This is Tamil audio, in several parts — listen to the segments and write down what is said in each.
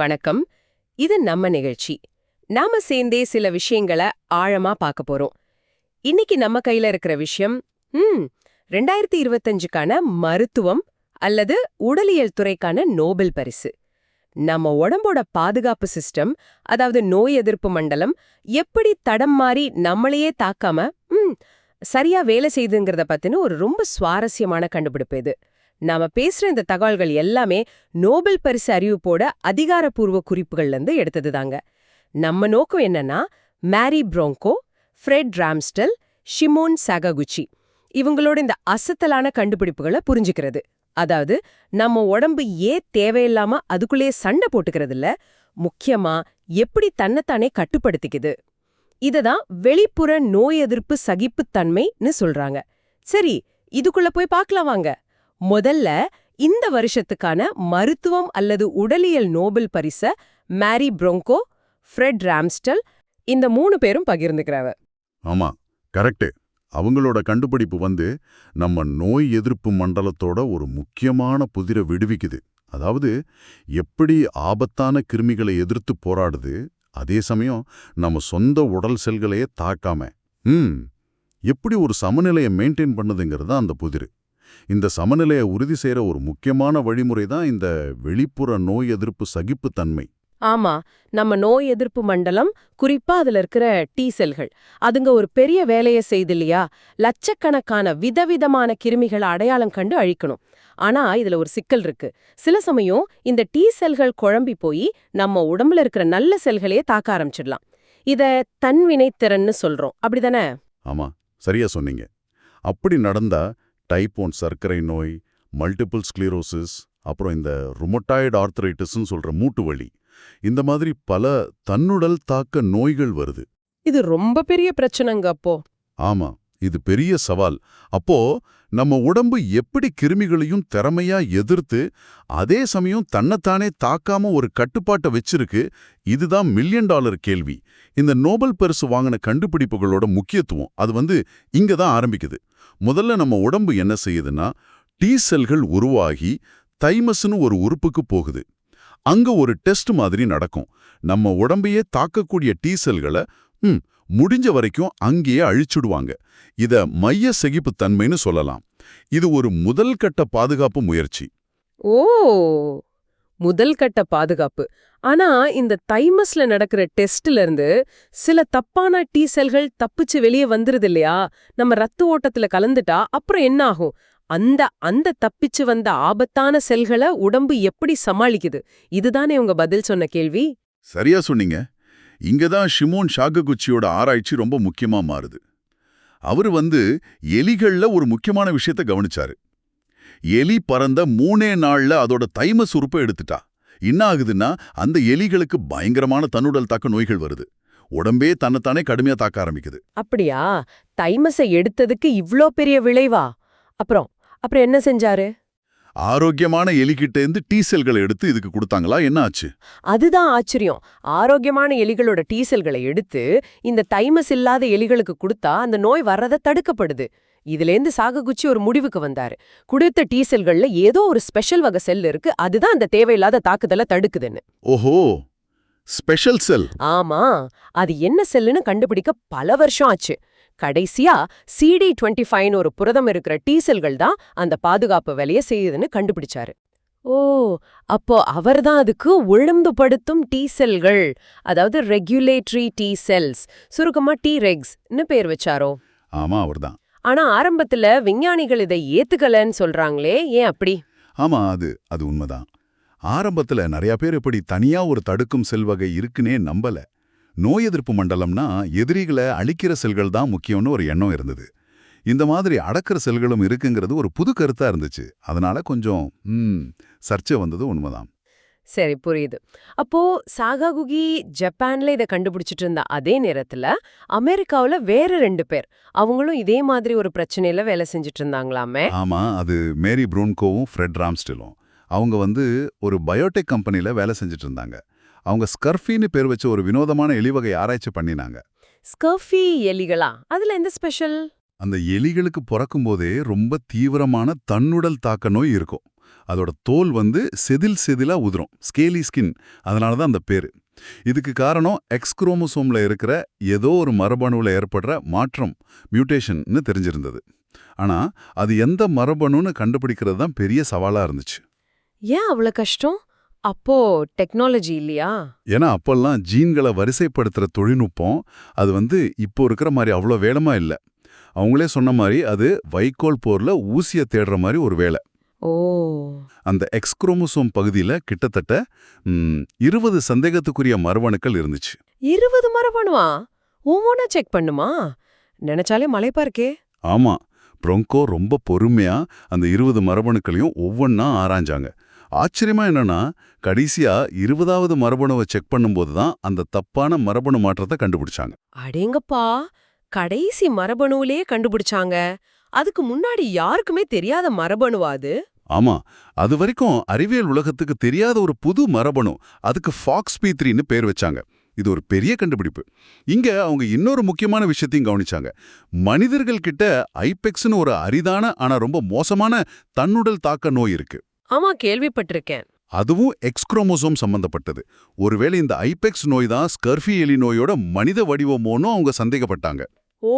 வணக்கம். இது நம்ம நிகழ்ச்சி. நாம சேர்ந்தே சில விஷயங்களை ஆழமா பார்க்க போறோம். இன்னைக்கு நம்ம கையில இருக்கிற விஷயம் ம் ரெண்டாயிரத்தி இருபத்தஞ்சுக்கான மருத்துவம் அல்லது உடலியல் துறைக்கான நோபல் பரிசு. நம்ம உடம்போட பாதுகாப்பு சிஸ்டம் அதாவது நோய் எதிர்ப்பு மண்டலம் எப்படி தடம் மாறி நம்மளையே தாக்காம ம் சரியா வேலை செய்துங்கிறத பத்தின ஒரு ரொம்ப சுவாரஸ்யமான கண்டுபிடிப்பு இது. நாம பேசுற இந்த தகவல்கள் எல்லாமே நோபல் பரிசு அறிவிப்போட அதிகாரப்பூர்வ குறிப்புகள்ல இருந்து எடுத்ததுதாங்க. நம்ம நோக்கம் என்னன்னா மேரி ப்ரோங்கோ ஃப்ரெட் ராம்ஸ்டல் ஷிமோன் சககுச்சி இவங்களோட இந்த அசத்தலான கண்டுபிடிப்புகளை புரிஞ்சுக்கிறது. அதாவது நம்ம உடம்பு ஏன் தேவையில்லாம அதுக்குள்ளேயே சண்டை போட்டுக்கிறது இல்ல முக்கியமா எப்படி தன்னைத்தானே கட்டுப்படுத்திக்குது. இததான் வெளிப்புற நோய் எதிர்ப்பு சகிப்புத்தன்மைன்னு சொல்றாங்க. சரி இதுக்குள்ள போய் பார்க்கலாம் வாங்க. முதல்ல இந்த வருஷத்துக்கான மருத்துவம் அல்லது உடலியல் நோபல் பரிச மேரி ப்ரோங்கோ ஃப்ரெட் ராம்ஸ்டல் இந்த மூணு பேரும் பகிர்ந்துக்கிறாவ ஆமா கரெக்டு அவங்களோட கண்டுபிடிப்பு வந்து நம்ம நோய் எதிர்ப்பு மண்டலத்தோட ஒரு முக்கியமான புதிரை விடுவிக்குது. அதாவது எப்படி ஆபத்தான கிருமிகளை எதிர்த்து போராடுது அதே சமயம் நம்ம சொந்த உடல் செல்களையே தாக்காம ம் எப்படி ஒரு சமநிலையை மெயின்டைன் பண்ணுதுங்கிறது தான் அந்த புதிரு. இந்த சமநிலையை உறுதி செய்யற ஒரு முக்கியமான வழிமுறை தான் இந்த வெளிப்புற நோய் எதிர்ப்பு சகிப்புத்தன்மை. ஆமா நம்ம நோய் எதிர்ப்பு மண்டலம் குறிப்பா அதுல இருக்கிற டி செல்கள். அதுங்க ஒரு பெரிய வேலையை செய்து இல்லையா லட்சக்கணக்கான விதவிதமான கிருமிகளை அடையாளம் கண்டு அழிக்கணும். ஆனா இதுல ஒரு சிக்கல் இருக்கு. சில சமயம் இந்த டி செல்கள் குழம்பி போய் நம்ம உடம்புல இருக்கிற நல்ல செல்களையே தாக்க ஆரம்பிச்சிடலாம். இத தன்வினைத்திறன்னு சொல்றோம். அப்படிதானே? ஆமா சரியா சொன்னீங்க. அப்படி நடந்தா டைப் ஒன் சர்க்கரை நோய் மல்டிபிள் ஸ்க்ளீரோசிஸ் அப்புறம் இந்த ருமட்டாய்டு ஆர்த்தரைட்டிஸ்னு சொல்ற மூட்டு வலி. இந்த மாதிரி பல தன்னுடல் தாக்க நோய்கள் வருது. இது ரொம்ப பெரிய பிரச்சனைங்க அப்போ. ஆமா இது பெரிய சவால். அப்போ நம்ம உடம்பு எப்படி கிருமிகளையும் திறமையா எதிர்த்து அதே சமயம் தன்னைத்தானே தாக்காம ஒரு கட்டுப்பாட்டை வச்சிருக்கு இதுதான் மில்லியன் டாலர் கேள்வி. இந்த நோபல் பரிசு வாங்கின கண்டுபிடிப்புகளோட முக்கியத்துவம் அது வந்து இங்க தான் ஆரம்பிக்குது. முதல்ல நம்ம உடம்பு என்ன செய்யுதுன்னா டி செல்கள் உருவாகி தைமஸ்னு ஒரு உறுப்புக்கு போகுது. அங்க ஒரு டெஸ்ட் மாதிரி நடக்கும். நம்ம உடம்பையே தாக்கக்கூடிய டி செல்களை ம் முடிஞ்ச வரைக்கும் அங்கேயே அழிச்சுடுவாங்க. இத மைய செகிப்பு தன்மைன்னு சொல்லலாம். இது ஒரு முதல் கட்ட பாதுகாப்பு முயற்சி. ஓ! முதல் கட்ட பாதுகாப்பு. ஆனா இந்த தைமஸ்ல நடக்கிற டெஸ்ட்ல இருந்து சில தப்பான டி செல்கள் தப்பிச்சு வெளியே வந்துருது இல்லையா நம்ம ரத்த ஓட்டத்துல கலந்துட்டா அப்புறம் என்ன ஆகும் அந்த அந்த தப்பிச்சு வந்த ஆபத்தான செல்களை உடம்பு எப்படி சமாளிக்குது? இதுதானே உங்க பதில் சொன்ன கேள்வி? சரியா சொன்னீங்க. இங்க தான் ஷிமோன் ஷாககுச்சியோட ஆராய்ச்சி ரொம்ப முக்கியமா மாறுது. அவர் வந்து எலிகள்ல ஒரு முக்கியமான விஷயத்த கவனிச்சாரு. எலி பறந்த மூணே நாள்ல அதோட தைம சுருப்பை எடுத்துட்டா. என்ன ஆகுதுன்னா அந்த எலிகளுக்கு பயங்கரமான தன்னுடல் தாக்க நோய்கள் வருது. உடம்பே தன்னைத்தானே கடுமையா தாக்க ஆரம்பிக்குது. அப்படியா? தைமஸை எடுத்ததுக்கு இவ்ளோ பெரிய விளைவா? அப்புறம் அப்புறம் என்ன செஞ்சாரு? ஆரோக்கியமான எலிகிட்ட இருந்து டீ செல்களை எடுத்து இதுக்கு கொடுத்தாங்களா? என்ன ஆச்சு? அதுதான் ஆச்சரியம். ஆரோக்கியமான எலிகளோட டீசல்களை எடுத்து இந்த தைமஸ் இல்லாத எலிகளுக்கு கொடுத்தா அந்த நோய் வர்றத தடுக்கப்படுது. இதுலேருந்து சாககுச்சி ஒரு முடிவுக்கு வந்தாரு. கொடுத்த டீசல்கள்ல ஏதோ ஒரு ஸ்பெஷல் வகை செல் இருக்கு அதுதான் அந்த தேவையில்லாத தாக்குதலை தடுக்குதுன்னு. ஓஹோ! Special cell. ஆமா அது என்ன செல்லுன்னு கண்டுபிடிக்க பல வருஷம் ஆச்சு. கடைசியா சிடி டுவெண்ட்டி ஃபைவ்னு ஒரு புரதம் இருக்கிற டீசல்கள் தான் அந்த பாதுகாப்பு வேலையை செய்யுதுன்னு கண்டுபிடிச்சாரு. ஓ அப்போ அவர்தான் அதுக்கு ஒழுங்குபடுத்தும் டீ செல்கள் அதாவது ரெகுலேட்டரி டீ செல்ஸ் சுருக்கமா டி ரெக்ஸ்னு பேர் வச்சாரோ? ஆமா அவர்தான். ஆனா ஆரம்பத்துல விஞ்ஞானிகள் இதை ஏத்துக்கலன்னு சொல்றாங்களே ஏன் அப்படி? ஆமா அது அது உண்மைதான். ஆரம்பத்துல நிறைய பேர் இப்படி தனியா ஒரு தடுக்கும் செல் வகை இருக்குன்னே நம்பல. நோய் எதிர்ப்பு மண்டலம்னா எதிரிகளை அழிக்கிற செல்கள் தான் முக்கியம்னு ஒரு எண்ணம் இருந்தது. இந்த மாதிரி அடக்கிற செல்களும் இருக்குங்கிறது ஒரு புது கருத்தா இருந்துச்சு. அதனால கொஞ்சம் சர்ச்சை வந்தது உண்மைதான். சரி புரியுது. அப்போ சாகாகுகி ஜப்பான்ல இதை கண்டுபிடிச்சிட்டு இருந்த அதே நேரத்துல அமெரிக்காவுல வேற ரெண்டு பேர் அவங்களும் இதே மாதிரி ஒரு பிரச்சனையில வேலை செஞ்சுட்டு இருந்தாங்களாமே? ஆமா அது மேரி ப்ரூன்கோவும் ஃப்ரெட் ராம்ஸ்டிலும். அவங்க வந்து ஒரு பயோடெக் கம்பெனில வேலை செஞ்சுட்டு இருந்தாங்க. அவங்க ஸ்கர்ஃபின்னு பேர் வச்ச ஒரு வினோதமான எலிவகை ஆராய்ச்சி பண்ணினாங்க. ஸ்கர்ஃபி எலிகளா? அதுல எந்த ஸ்பெஷல்? அந்த எலிகளுக்கு பிறக்கும்போதே ரொம்ப தீவிரமான தன்னுடல் தாக்க நோய் இருக்கும். அதோட தோல் வந்து செதில் செதிலா உதிரும் ஸ்கேலி ஸ்கின் அதனால தான் அந்த பேரு. இதுக்கு காரணம் எக்ஸ் குரோமோசோம்ல இருக்கிற ஏதோ ஒரு மரபணுவில் ஏற்படுற மாற்றம் மியூட்டேஷன்னு தெரிஞ்சிருந்தது. ஆனா அது எந்த மரபணுன்னு கண்டுபிடிக்கிறது தான் பெரிய சவாலா இருந்துச்சு. ஏன் அவ்வளவு கஷ்டம்? அப்போ டெக்னாலஜி இல்லையா? ஏன்னா அப்பெல்லாம் ஜீன்களை வரிசைப்படுத்துற தொழில்நுட்பம் அது வந்து இப்போ இருக்கிற மாதிரி அவ்வளோ வேலமா இல்லை. அவங்களே சொன்ன மாதிரி அது வைக்கோல் போர்ல ஊசியை தேடுற மாதிரி ஒரு வேலை. ஓ. அந்த எக்ஸ் குரோமோசோம் பகுதியில் கிட்டத்தட்ட இருபது சந்தேகத்துக்குரிய மரபணுக்கள் இருந்துச்சு. இருபது மரபணுவா? ஒவ்வொன்னா செக் பண்ணுமா? நினைச்சாலே மலைப்பா இருக்கே. ஆமா ப்ரொங்கோ ரொம்ப பொறுமையா அந்த இருபது மரபணுக்களையும் ஒவ்வொன்றா ஆராய்ஞ்சாங்க. ஆச்சரியமா என்னன்னா கடைசியா இருபதாவது மரபணுவை செக் பண்ணும்போது தான் அந்த தப்பான மரபணு மாற்றத்தை கண்டுபிடிச்சாங்க. அடேங்கப்பா! கடைசி மரபணுவிலே கண்டுபிடிச்சாங்க. அதுக்கு முன்னாடி யாருக்குமே தெரியாத மரபணுவா அது? ஆமா அது வரைக்கும் அறிவியல் உலகத்துக்கு தெரியாத ஒரு புது மரபணு அதுக்கு ஃபாக்ஸ் பி த்ரீன்னு பேர் வச்சாங்க. இது ஒரு பெரிய கண்டுபிடிப்பு. இங்க அவங்க இன்னொரு முக்கியமான விஷயத்தையும் கவனிச்சாங்க. மனிதர்கள் கிட்ட ஐபெக்ஸ்னு ஒரு அரிதான ஆனா ரொம்ப மோசமான தன்னுடல் தாக்க நோய் இருக்கு. ஆமா கேள்விப்பட்டிருக்கேன். அதுவும் எக்ஸ் குரோமோசோம் சம்பந்தப்பட்டது. ஒருவேளை இந்த ஐபெக்ஸ் நோய் தான் ஸ்கர்ஃபி எலி நோயோட மனித வடிவமோன்னு அவங்க சந்தேகப்பட்டாங்க. ஓ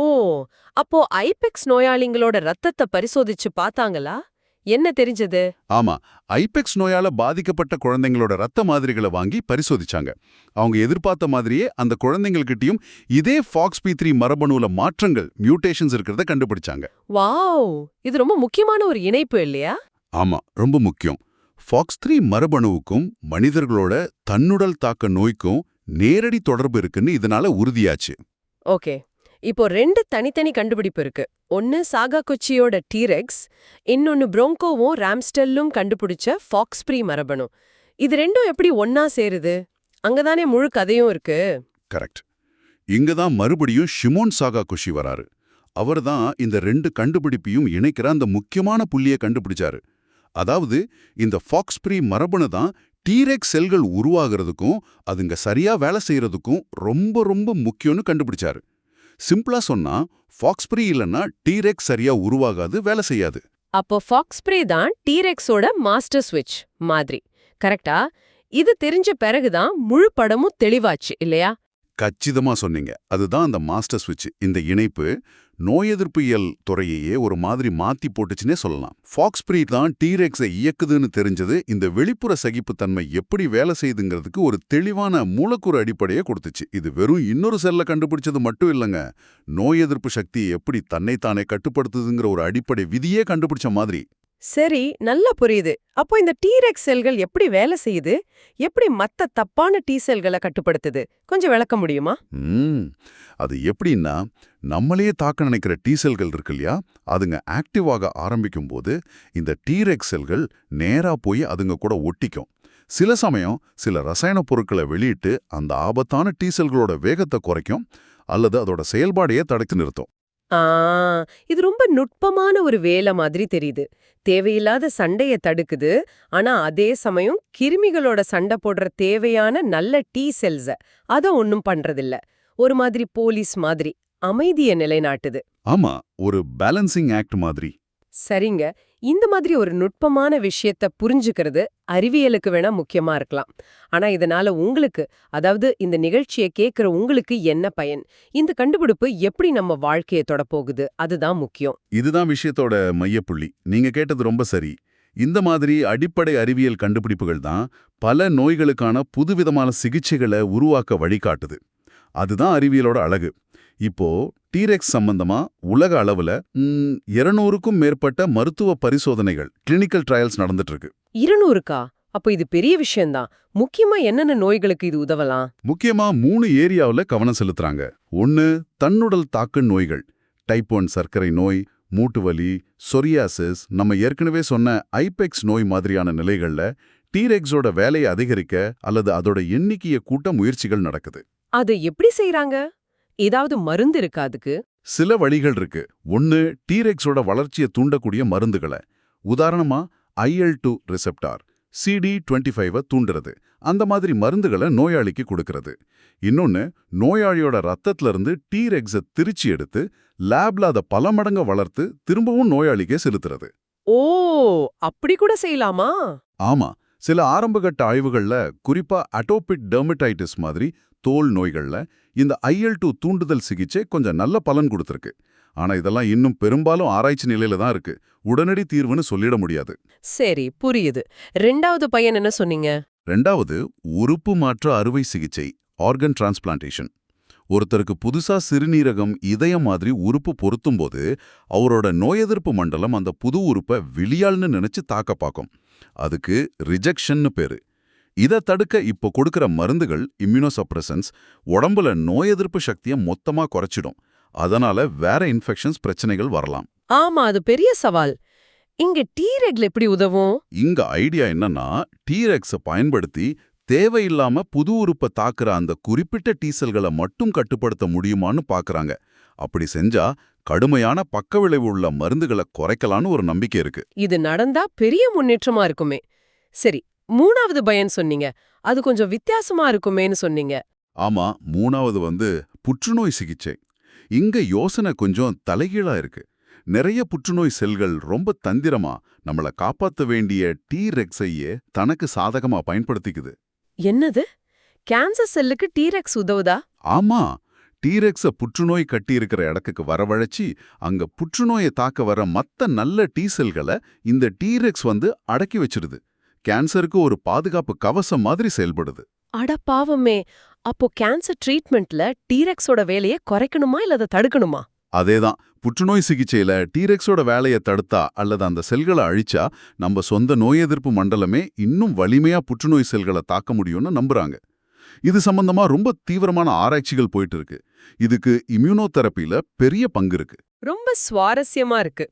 அப்போ ஐபெக்ஸ் நோயாளிங்களோட ரத்தத்தை பரிசோதிச்சு பார்த்தாங்களா? என்ன தெரிஞ்சது? ஆமா ஐபெக்ஸ் நோயால பாதிக்கப்பட்ட குழந்தைங்களோட ரத்த மாதிரிகளை வாங்கி பரிசோதிச்சாங்க. அவங்க எதிர்பார்த்த மாதிரியே அந்த குழந்தைங்கள்கிட்டயும் இதே ஃபாக்ஸ் பி த்ரீ மரபணுல மாற்றங்கள் மியூட்டேஷன்ஸ் இருக்கிறத கண்டுபிடிச்சாங்க. வாவ்! இது ரொம்ப முக்கியமான ஒரு இணைப்பு இல்லையா? ஆமா ரொம்ப முக்கியம். ஃபாக்ஸ் த்ரீ மரபணுவுக்கும் மனிதர்களோட தன்னுடல் தாக்க நோய்க்கும் நேரடி தொடர்பு இருக்குன்னு இதனால உறுதியாச்சு. ஓகே. இப்போ ரெண்டு தனித்தனி கண்டுபிடிப்பு இருக்கு. ஒன்னு சாகா கொச்சியோட டீரெக்ஸ் இன்னொன்னு புரோங்கோவும் ராம்ஸ்டெல்லும் கண்டுபிடிச்ச ஃபாக்ஸ்ப்ரீ மரபணு. இது ரெண்டும் எப்படி ஒன்னா சேருது? அங்கதானே முழு கதையும் இருக்கு. கரெக்ட். இங்க தான் மறுபடியும் ஷிமோன் சாகா குஷி வராரு. அவர் தான் இந்த ரெண்டு கண்டுபிடிப்பையும் இணைக்கிற அந்த முக்கியமான புள்ளியை கண்டுபிடிச்சாரு. அதாவது இந்த ஃபாக்ஸ்பிரி மரபணு தான் டீரெக் செல்கள் உருவாகிறதுக்கும் அதுங்க சரியா வேலை செய்யறதுக்கும் ரொம்ப ரொம்ப முக்கியம்னு கண்டுபிடிச்சாரு. சிம்பிளா சொன்னா ஃபாக்ஸ்பிரி இல்லைன்னா டீரெக்ஸ் சரியா உருவாகாது வேலை செய்யாது. அப்போ ஃபாக்ஸ்ப்ரே தான் டீரெக்ஸோட மாஸ்டர் ஸ்விட்ச் மாதிரி. கரெக்டா? இது தெரிஞ்ச பிறகுதான் முழு படமும் தெளிவாச்சு இல்லையா? கச்சிதமா சொன்னீங்க. அதுதான் அந்த மாஸ்டர் சுவிட்ச் இந்த இணைப்பு நோய் எதிர்ப்பியல் துறையையே ஒரு மாதிரி மாத்தி போட்டுச்சுன்னே சொல்லலாம். ஃபாக்ஸ்பிரீட் தான் டீரெக்ஸை இயக்குதுன்னு தெரிஞ்சது. இந்த வெளிப்புற சகிப்புத்தன்மை எப்படி வேலை செய்யுதுங்கிறதுக்கு ஒரு தெளிவான மூலக்கூறு அடிப்படையை கொடுத்துச்சு. இது வெறும் இன்னொரு செல்ல கண்டுபிடிச்சது மட்டும் இல்லைங்க. நோய் எதிர்ப்பு சக்தியை எப்படி தன்னைத்தானே கட்டுப்படுத்துதுங்கிற ஒரு அடிப்படை விதியே கண்டுபிடிச்ச மாதிரி. சரி நல்லா புரியுது. அப்போ இந்த டீரெக் செல்கள் எப்படி வேலை செய்யுது? எப்படி மத்த தப்பான டீ செல்களை கட்டுப்படுத்துது? கொஞ்சம் விளக்க முடியுமா? அது எப்படின்னா நம்மளையே தாக்க நினைக்கிற டீ செல்கள் இருக்கு இல்லையா? அதுங்க ஆக்டிவாக ஆரம்பிக்கும் போது இந்த டீரெக் செல்கள் நேரா போய் அதுங்க கூட ஒட்டிக்கும். சில சமயம் சில ரசாயன பொருட்களை வெளியிட்டு அந்த ஆபத்தான டீ செல்களோட வேகத்தை குறைக்கும் அல்லது அதோட செயல்பாடையே தடுத்து நிறுத்தும். ஆ இது ரொம்ப நுட்பமான ஒரு வேலை மாதிரி தெரியுது. தேவையில்லாத சண்டைய தடுக்குது. ஆனா அதே சமயம் கிருமிகளோட சண்டை போடுற தேவையான நல்ல டி செல்ஸ அத ஒண்ணும் பண்றதில்ல. ஒரு மாதிரி போலீஸ் மாதிரி அமைதிய நிலைநாட்டுது. ஆமா ஒரு பேலன்சிங் ஆக்ட் மாதிரி. சரிங்க. இந்த மாதிரி ஒரு நுட்பமான விஷயத்த புரிஞ்சுக்கிறது அறிவியலுக்கு வேணா முக்கியமா இருக்கலாம். ஆனா இதனால உங்களுக்கு அதாவது இந்த நிகழ்ச்சியை கேட்கிற உங்களுக்கு என்ன பயன்? இந்த கண்டுபிடிப்பு எப்படி நம்ம வாழ்க்கையை தொடப்போகுது? அதுதான் முக்கியம். இதுதான் விஷயத்தோட மையப்புள்ளி. நீங்க கேட்டது ரொம்ப சரி. இந்த மாதிரி அடிப்படை அறிவியல் கண்டுபிடிப்புகள் தான் பல நோய்களுக்கான புதுவிதமான சிகிச்சைகளை உருவாக்க வழிகாட்டுது. அதுதான் அறிவியலோட அழகு. இப்போ டீரெக்ஸ் சம்பந்தமா உலக அளவுல இருநூறுக்கும் மேற்பட்ட மருத்துவ பரிசோதனைகள் கிளினிக்கல் ட்ரையல்ஸ் நடந்துட்டு இருக்கு இருநூறுக்கா? அப்போ இது பெரிய விஷயம்தான். முக்கியமா என்னென்ன நோய்களுக்கு இது உதவலாம்? முக்கியமா மூணு ஏரியாவுல கவனம் செலுத்துறாங்க. ஒன்னு தன்னுடல் தாக்கு நோய்கள். டைப் ஒன் சர்க்கரை நோய் மூட்டு வலி சொரியாசிஸ் நம்ம ஏற்கனவே சொன்ன ஐபெக்ஸ் நோய் மாதிரியான நிலைகள்ல டீரெக்ஸோட வேலையை அதிகரிக்க அல்லது அதோட எண்ணிக்கையை கூட்ட முயற்சிகள் நடக்குது. அது எப்படி செய்றாங்க? ஏதாவது மருந்து இருக்கா அதுக்கு? சில வழிகள் இருக்கு. ஒன்னு டீரெக்ஸோட வளர்ச்சியை தூண்டக்கூடிய மருந்துகளை. உதாரணமா IL two receptor CD twenty five தூண்டுறது. அந்த மாதிரி மருந்துகளை நோயாளிக்கு கொடுக்கறது. இன்னொன்னு நோயாளியோட ரத்தத்துல இருந்து டீரெக்ஸை திரிச்சு எடுத்து லேப்ல அதை பல மடங்கு வளர்த்து திரும்பவும் நோயாளிக்கே செலுத்துறது. ஓ அப்படி கூட செய்யலாமா? ஆமா. சில ஆரம்பகட்ட ஆய்வுகள்ல குறிப்பா அட்டோபிக் டெர்மடைட்டிஸ் மாதிரி தோல் நோய்கள்ல இந்த ஐஎல் டூ தூண்டுதல் சிகிச்சை கொஞ்சம் நல்ல பலன் கொடுத்திருக்கு. ஆனா இதெல்லாம் இன்னும் பெரும்பாலும் ஆராய்ச்சி நிலையில தான் இருக்கு. உடனடி தீர்வுன்னு சொல்லிட முடியாது. சரி புரியுது. ரெண்டாவது பையன் என்ன சொன்னீங்க? ரெண்டாவது உறுப்பு மாற்று அறுவை சிகிச்சை ஆர்கன் டிரான்ஸ்பிளான்டேஷன் ஒருத்தருக்கு புதுசா சிறுநீரகம் இதயம் மாதிரி உறுப்பு பொருத்தும்போது அவரோட நோய் எதிர்ப்பு மண்டலம் அந்த புது உறுப்பை வெளியாள்னு நினைச்சு தாக்க பார்க்கும். அதுக்கு ரிஜெக்ஷன்னு பேரு. இதை தடுக்க இப்போ கொடுக்கிற மருந்துகள் இம்யூனோசப்ரசன்ஸ் உடம்புல நோய் எதிர்ப்பு சக்தியை மொத்தமா குறைச்சிடும். அதனால வேற இன்ஃபெக்ஷன்ஸ் பிரச்சனைகள் வரலாம். ஆமா அது பெரிய சவால். இங்க டீ ரெக்ல எப்படி உதவும்? இங்க ஐடியா என்னன்னா டீரெக்ஸை பயன்படுத்தி தேவையில்லாம புது உறுப்பை தாக்குற அந்த குறிப்பிட்ட டீசல்களை மட்டும் கட்டுப்படுத்த முடியுமான்னு பாக்குறாங்க. அப்படி செஞ்சா கடுமையான பக்க விளைவு உள்ள மருந்துகளை குறைக்கலான்னு ஒரு நம்பிக்கை இருக்கு. இது நடந்தா பெரிய முன்னேற்றமா இருக்குமே. சரி மூணாவது பையன் சொன்னீங்க. அது கொஞ்சம் வித்தியாசமா இருக்குமேன்னு சொன்னீங்க. ஆமா மூணாவது வந்து புற்றுநோய் சிகிச்சை. இங்க யோசனை கொஞ்சம் தலைகீழா இருக்கு. நிறைய புற்றுநோய் செல்கள் ரொம்ப தந்திரமா நம்மள காப்பாத்த வேண்டிய டி ரெக்ஸையே தனக்கு சாதகமா பயன்படுத்திக்குது. என்னது? கேன்சர் செல்லுக்கு டீரெக்ஸ் உதவுதா? ஆமா டீரெக்ஸ புற்றுநோய் கட்டியிருக்கிற இடத்துக்கு வரவழைச்சி அங்க புற்றுநோயை தாக்க வர மத்த நல்ல டீ செல்களை இந்த டீரெக்ஸ் வந்து அடக்கி வச்சிருது. கேன்சருக்கு ஒரு பாதுகாப்பு கவசம் மாதிரி செயல்படுது. அட பாவமே. அப்போ கேன்சர் ட்ரீட்மெண்ட்ல டீரெக்ஸோட வேலையை குறைக்கணுமா இல்ல அதை தடுக்கணுமா? அதேதான். புற்றுநோய் சிகிச்சையில டீரெக்ஸோட வேலையை தடுத்தா அல்லது அந்த செல்களை அழிச்சா நம்ம சொந்த நோய் எதிர்ப்பு மண்டலமே இன்னும் வலிமையா புற்றுநோய் செல்களை தாக்க முடியும்னு நம்புறாங்க. இது சம்பந்தமா ரொம்ப தீவிரமான ஆராய்ச்சிகள் போயிட்டு இருக்கு இதுக்கு இம்யூனோதெரப்பில பெரிய பங்கு இருக்கு. ரொம்ப சுவாரஸ்யமா இருக்கு.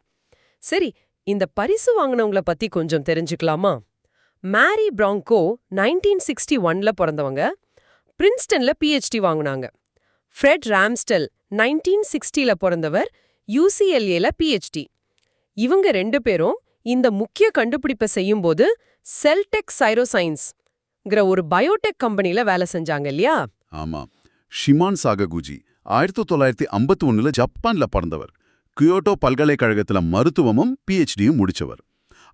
சரி இந்த பரிசு வாங்கினவங்கள பத்தி கொஞ்சம் தெரிஞ்சுக்கலாமா? மேரி பிராங்கோ நைன்டீன் சிக்ஸ்டி ஒன்ல பிறந்தவங்க. பிரின்ஸ்டன்ல பிஹெச்டி வாங்குனாங்க. ஃப்ரெட் ராம்ஸ்டெல் நைன்டீன் சிக்ஸ்டில பிறந்தவர் யூசிஎல்ஏல பிஹெச்டி இவங்க ரெண்டு பேரும் இந்த முக்கிய கண்டுபிடிப்பை செய்யும்போது செல்டெக் சைரோசைன்ஸ்ங்கிற ஒரு பயோடெக் கம்பெனில வேலை செஞ்சாங்க இல்லையா? ஆமா. ஷிமான் சாககுஜி ஆயிரத்தி தொள்ளாயிரத்தி ஐம்பத்தி ஒன்னுல ஜப்பான்ல பிறந்தவர். கியோட்டோ பல்கலைக்கழகத்துல மருத்துவமும் பிஹெச்டியும் முடிச்சவர்.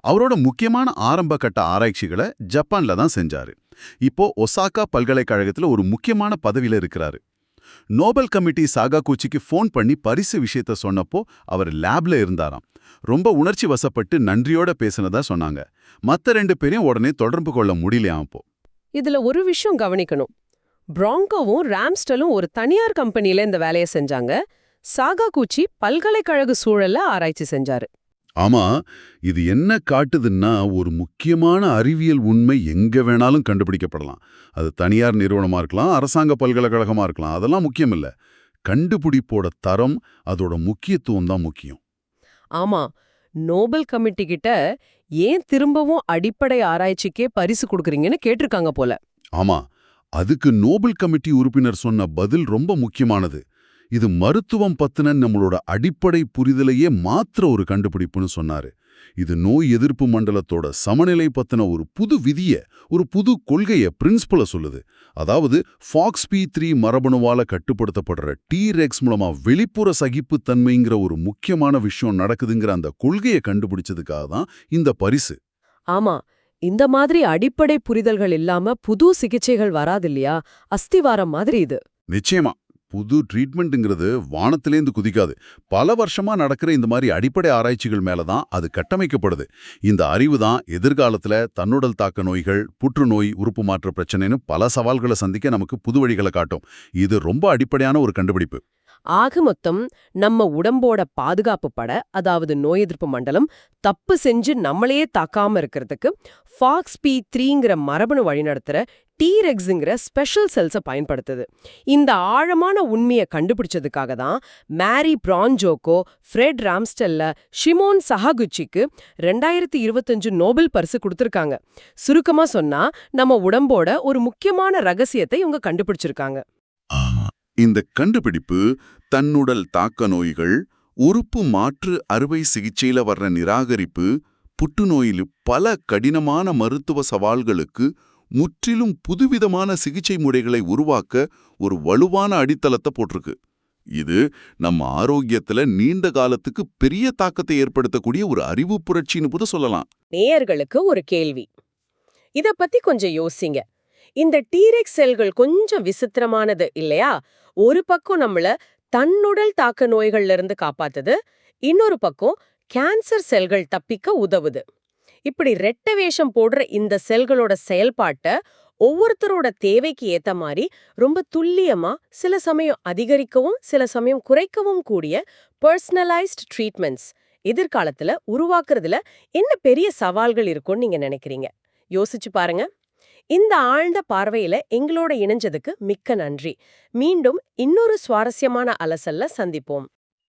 அவரோட முக்கியமான ஆரம்ப கட்ட ஆராய்ச்சிகளை ஜப்பான்ல தான் செஞ்சாரு. இப்போ ஒசாகா பல்கலைக்கழகத்துல ஒரு முக்கியமான பதவியில இருக்கிறாரு. நோபல் கமிட்டி சாகாகூச்சிக்கு ஃபோன் பண்ணி பரிசு விஷயத்த சொன்னப்போ அவர் லேப்ல இருந்தாராம். ரொம்ப உணர்ச்சி வசப்பட்டு நன்றியோட பேசினதா சொன்னாங்க. மத்த ரெண்டு பேரையும் உடனே தொடர்பு கொள்ள முடியலையாம் அப்போ? இதுல ஒரு விஷயம் கவனிக்கணும். பிராங்கோவும் ராம்ஸ்டலும் ஒரு தனியார் கம்பெனில இந்த வேலையை செஞ்சாங்க. சாகாகூச்சி பல்கலைக்கழக சூழல்ல ஆராய்ச்சி செஞ்சாரு. ஆமா இது என்ன காட்டுதுன்னா ஒரு முக்கியமான அறிவியல் உண்மை எங்க வேணாலும் கண்டுபிடிக்கப்படலாம். அது தனியார் நிறுவனமா இருக்கலாம் அரசாங்க பல்கலைக்கழகமா இருக்கலாம் அதெல்லாம் முக்கியம் இல்ல கண்டுபிடிப்போட தரம் அதோட முக்கியத்துவம் தான் முக்கியம். ஆமா நோபல் கமிட்டி கிட்ட ஏன் திரும்பவும் அடிப்படை ஆராய்ச்சிக்கே பரிசு கொடுக்கறீங்கன்னு கேட்டிருக்காங்க போல. ஆமா அதுக்கு நோபல் கமிட்டி உறுப்பினர் சொன்ன பதில் ரொம்ப முக்கியமானது. இது மருத்துவம் பத்தின நம்மளோட அடிப்படை புரிதலையே மாத்திர ஒரு கண்டுபிடிப்புன்னு சொன்னாரு. இது நோய் எதிர்ப்பு மண்டலத்தோட சமநிலை பத்தின ஒரு புது விதிய ஒரு புது கொள்கைய பிரின்சிபல சொல்லுது. அதாவது ஃபாக்ஸ் பி த்ரீ மரபணுவால கட்டுப்படுத்தப்படுற டி ரெக்ஸ் மூலமா வெளிப்புற சகிப்புத்தன்மைங்கிற ஒரு முக்கியமான விஷயம் நடக்குதுங்கிற அந்த கொள்கையை கண்டுபிடிச்சதுக்காக தான் இந்த பரிசு. ஆமா இந்த மாதிரி அடிப்படை புரிதல்கள் இல்லாம புது சிகிச்சைகள் வராது இல்லையா? அஸ்திவாரம் மாதிரி இது. நிச்சயமா. புது ட்ரீட்மெண்ட்டுங்கிறது வானத்திலேருந்து குதிக்காது. பல வருஷமா நடக்கிற இந்த மாதிரி அடிப்படை ஆராய்ச்சிகள் மேல தான் அது கட்டமைக்கப்படுது. இந்த அறிவு தான் எதிர்காலத்தில் தன்னுடல் தாக்க நோய்கள் புற்றுநோய் உறுப்பு மாற்ற பிரச்சனைன்னு பல சவால்களை சந்திக்க நமக்கு புது வழிகளை காட்டும். இது ரொம்ப அடிப்படையான ஒரு கண்டுபிடிப்பு. ஆக மொத்தம் நம்ம உடம்போட பாதுகாப்பு பட அதாவது நோய் எதிர்ப்பு மண்டலம் தப்பு செஞ்சு நம்மளையே தாக்காம இருக்கிறதுக்கு ஃபாக்ஸ் பி த்ரீங்கிற மரபணு வழிநடத்துகிற டீரெக்ஸுங்கிற ஸ்பெஷல் செல்ஸை பயன்படுத்துது. இந்த ஆழமான உண்மையை கண்டுபிடிச்சதுக்காக தான் மேரி பிரான்ஜோக்கோ ஃப்ரெட் ராம்ஸ்டெல்ல ஷிமோன் சஹாகுச்சிக்கு ரெண்டாயிரத்தி இருபத்தஞ்சு நோபல் பரிசு கொடுத்துருக்காங்க. சுருக்கமா சொன்னா நம்ம உடம்போட ஒரு முக்கியமான ரகசியத்தை இவங்க கண்டுபிடிச்சிருக்காங்க. இந்த கண்டுபிடிப்பு தன்னுடல் தாக்க நோய்கள் உறுப்பு மாற்று அறுவை சிகிச்சையில வர்ற நிராகரிப்பு புற்றுநோயில் பல கடினமான மருத்துவ சவால்களுக்கு முற்றிலும் புதுவிதமான சிகிச்சை முறைகளை உருவாக்க ஒரு வலுவான அடித்தளத்தை போட்டிருக்கு. இது நம்ம ஆரோக்கியத்துல நீண்ட காலத்துக்கு பெரிய தாக்கத்தை ஏற்படுத்தக்கூடிய ஒரு அறிவு புரட்சின்னு கூட சொல்லலாம். நேயர்களுக்கு ஒரு கேள்வி. இத பத்தி கொஞ்சம் யோசிங்க. இந்த டீரெக்ஸ் செல்கள் கொஞ்சம் விசித்திரமானது இல்லையா? ஒரு பக்கம் நம்மள தன்னுடல் தாக்க நோய்கள்ல இருந்து காப்பாத்துது இன்னொரு பக்கம் கேன்சர் செல்கள் தப்பிக்க உதவுது. இப்படி ரெட்ட வேஷம் போடுற இந்த செல்களோட செயல்பாட்ட ஒவ்வொருத்தரோட தேவைக்கு ஏத்த மாதிரி ரொம்ப துல்லியமா சில சமயம் அதிகரிக்கவும் சில சமயம் குறைக்கவும் கூடிய பர்சனலைஸ்ட் ட்ரீட்மெண்ட்ஸ் எதிர்காலத்துல உருவாக்குறதுல என்ன பெரிய சவால்கள் இருக்கும்னு நீங்க நினைக்கிறீங்க? யோசிச்சு பாருங்க. இந்த ஆழ்ந்த பார்வையில எங்களோட இணைஞ்சதுக்கு மிக்க நன்றி. மீண்டும் இன்னொரு சுவாரஸ்யமான அலசல்ல சந்திப்போம்.